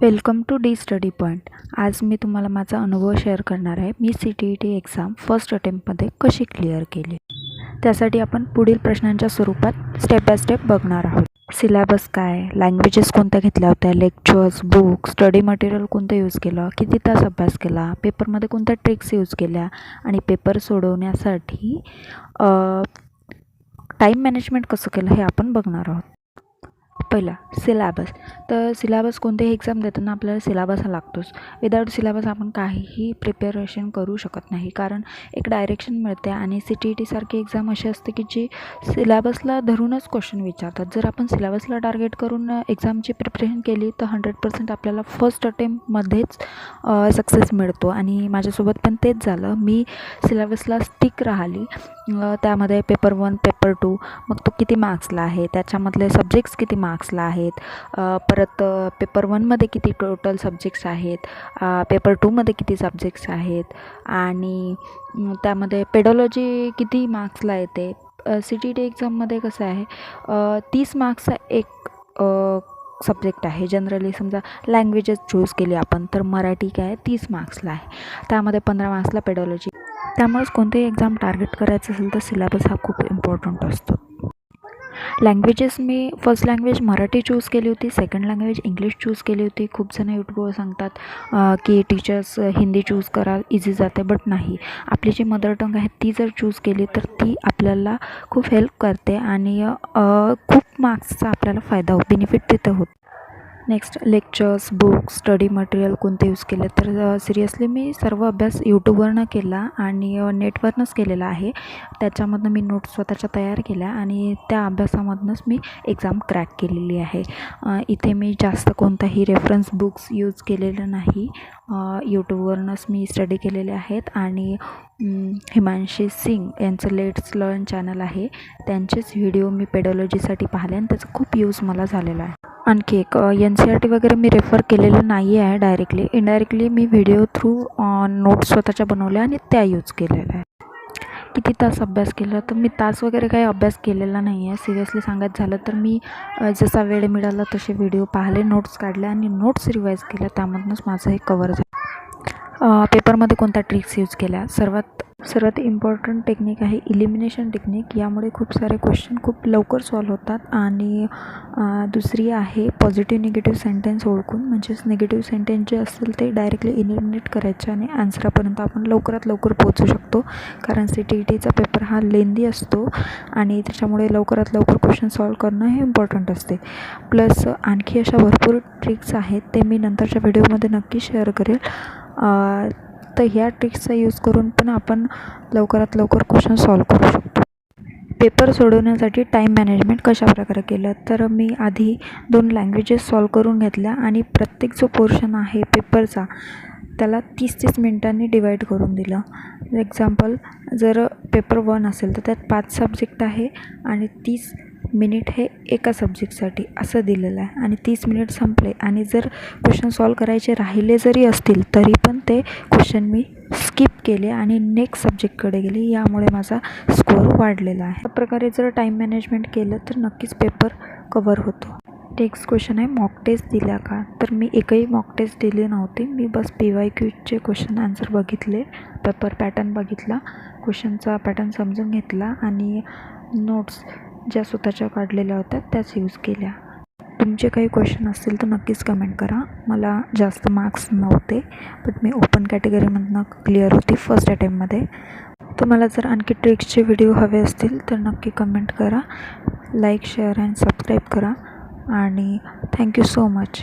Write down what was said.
Welcome to the study point आज मी तुम्हाला माझा अनुभव शेअर करणार आहे. मी C T E T exam first अटेम्प्टमध्ये कशी क्लिअर केली? त्यासाठी आपण पुढील प्रश्नांच्या स्वरूपात स्टेप बाय स्टेप बघणार आहोत. सिलॅबस काय? लँग्वेजेस कोणत्या घेतल्या होत्या? लेक्चर्स बुक स्टडी मटेरियल कोणतं यूज केलं? किती तास अभ्यास केला? पेपरमध्ये कोणत्या ट्रिक्स यूज केल्या? आणि पेपर सोडवण्यासाठी टाईम मॅनेजमेंट कसं केलं हे आपण बघणार आहोत. पहिला सिलॅबस तर सिलॅबस कोणतेही एक्झाम देताना आपल्याला सिलॅबस हा लागतोच. विदाऊट सिलॅबस आपण काहीही प्रिपेरेशन करू शकत नाही. कारण एक डायरेक्शन मिळते आणि सी टी ई टीसारखी एक्झाम अशी असते की जी सिलॅबसला धरूनच क्वेश्चन विचारतात. जर आपण सिलॅबसला टार्गेट करून एक्झामची प्रिपरेशन केली तर हंड्रेड पर्सेंट आपल्याला फर्स्ट अटेम्प्टमध्येच सक्सेस मिळतो. आणि माझ्यासोबत पण तेच झालं. मी सिलॅबसला स्टिक राहिली. त्यामध्ये पेपर वन पेपर टू मग तो किती मार्क्सला आहे? त्याच्यामधले सब्जेक्ट्स किती मार्क्सला आहेत? परत पेपर वनमध्ये किती टोटल सब्जेक्ट्स आहेत? पेपर टूमध्ये किती सब्जेक्ट्स आहेत? आणि त्यामध्ये पेडॉलॉजी किती मार्क्सला येते? सी टी टी एक्झाममध्ये कसं आहे? तीस मार्क्सचा एक सब्जेक्ट आहे. जनरली समजा लँग्वेजेस चूज केली आपण तर मराठी काय तीस मार्क्सला आहे. त्यामध्ये पंधरा मार्क्सला पेडॉलॉजी त्यामुळेच कोणतेही एक्झाम टार्गेट करायचं असेल तर सिलॅबस हा खूप इम्पॉर्टंट असतो. लँग्वेजेस मी फर्स्ट लँग्वेज मराठी चूज केली होती सेकंड लँग्वेज इंग्लिश चूज केली होती. खूप जण यूट्यूबवर सांगतात की टीचर्स हिंदी चूज करा इझी जाते बट नाही. आपली जी मदर टंग आहे ती जर चूज केली तर ती आपल्याला खूप हेल्प करते आणि खूप मार्क्सचा आपल्याला फायदा हो बेनिफिट तिथं होतो. Next lectures books study material कोणते यूज केले? तर सिरियसली मी सर्व अभ्यास यूट्यूबवरनं केला आणि नेटवरनंच केलेला आहे. त्याच्यामधनं मी नोट्स स्वतःच्या तयार केल्या आणि त्या अभ्यासामधनंच मी एक्झाम क्रॅक केलेली आहे. इथे मी जास्त कोणताही रेफरन्स बुक्स यूज केलेलं नाही. यूट्यूबवरूनच मी स्टडी केलेले आहेत आणि हिमांशी सिंग यांचं लेट्स लर्न चॅनल आहे. त्यांचेच व्हिडिओ मी पेडॉलॉजीसाठी पाहिले आणि त्याचा खूप यूज मला झालेला आहे. आणखी एक एन सी आर टी वगैरे मी रेफर केलेलं नाही आहे डायरेक्टली इनडायरेक्टली मी व्हिडिओ थ्रू नोट्स स्वतःच्या बनवल्या आणि त्या यूज केलेल्या आहे किती तास अभ्यास केला? तर मी तास वगैरे काही अभ्यास केलेला नाही आहे सिरियसली सांगायचं झालं तर मी जसा वेळ मिळाला तसे व्हिडिओ पाहिले नोट्स काढल्या आणि नोट्स रिवाईज केल्या. त्यामधूनच माझं हे कवर झालं. पेपरमध्ये कोणत्या ट्रिक्स यूज केल्या? सर्वात सर्वात इम्पॉर्टंट टेक्निक आहे इलिमिनेशन टेक्निक यामुळे खूप सारे क्वेश्चन खूप लवकर सॉल्व होतात. आणि दुसरी आहे पॉझिटिव्ह निगेटिव्ह सेंटेन्स ओळखून. म्हणजेच निगेटिव्ह सेंटेन्स जे असतील ते डायरेक्टली इलिमिनेट करायचे आणि आन्सरापर्यंत आपण लवकरात लवकर पोहोचू शकतो. कारण सी टी ई टीचा पेपर हा लेंदी असतो आणि त्याच्यामुळे लवकरात लवकर क्वेश्चन सॉल्व करणं हे इम्पॉर्टंट असते. प्लस आणखी अशा भरपूर ट्रिक्स आहेत ते मी नंतरच्या व्हिडिओमध्ये नक्की शेअर करेल. तर ह्या ट्रिक्सचा यूज करून पण आपण लवकरात लवकर क्वेश्चन सॉल्व करू शकतो. पेपर सोडवण्यासाठी टाईम मॅनेजमेंट कशाप्रकारे केलं? तर मी आधी दोन लँग्वेजेस सॉल्व करून घेतल्या आणि प्रत्येक जो पोर्शन आहे पेपरचा त्याला तीस तीस मिनटांनी डिवाईड करून दिलं. एक्झाम्पल जर पेपर वन असेल तर त्यात पाच सब्जेक्ट आहे आणि तीस मिनिट हे एका सब्जेक्टसाठी असं दिलेलं आहे आणि तीस मिनिट संपले. आणि जर क्वेश्चन सॉल्व करायचे राहिले जरी असतील तरी पण ते क्वेश्चन मी स्किप केले आणि नेक्स्ट सब्जेक्टकडे गेले. यामुळे माझा स्कोअर वाढलेला आहे. अशा प्रकारे जर टाईम मॅनेजमेंट केलं तर नक्कीच पेपर कवर होतो. नेक्स्ट क्वेश्चन आहे मॉक टेस्ट दिल्या का? तर मी एकही मॉक टेस्ट दिली नव्हती. मी बस पी वाय क्यूचे क्वेश्चन आन्सर बघितले. पेपर पॅटर्न बघितला. क्वेश्चनचा पॅटर्न समजून घेतला. आणि नोट्स ज्या स्वतःच्या काढलेल्या होत्या त्याच यूज केल्या. तुमचे काही क्वेश्चन असतील तर नक्कीच कमेंट करा. मला जास्त मार्क्स नव्हते बट मी ओपन कॅटेगरीमधनं क्लिअर होती फर्स्ट अटेम्पमध्ये तुम्हाला जर आणखी ट्रिक्सचे व्हिडिओ हवे असतील तर नक्की कमेंट करा. लाईक शेअर अँड सबस्क्राईब करा. आणि थँक्यू सो मच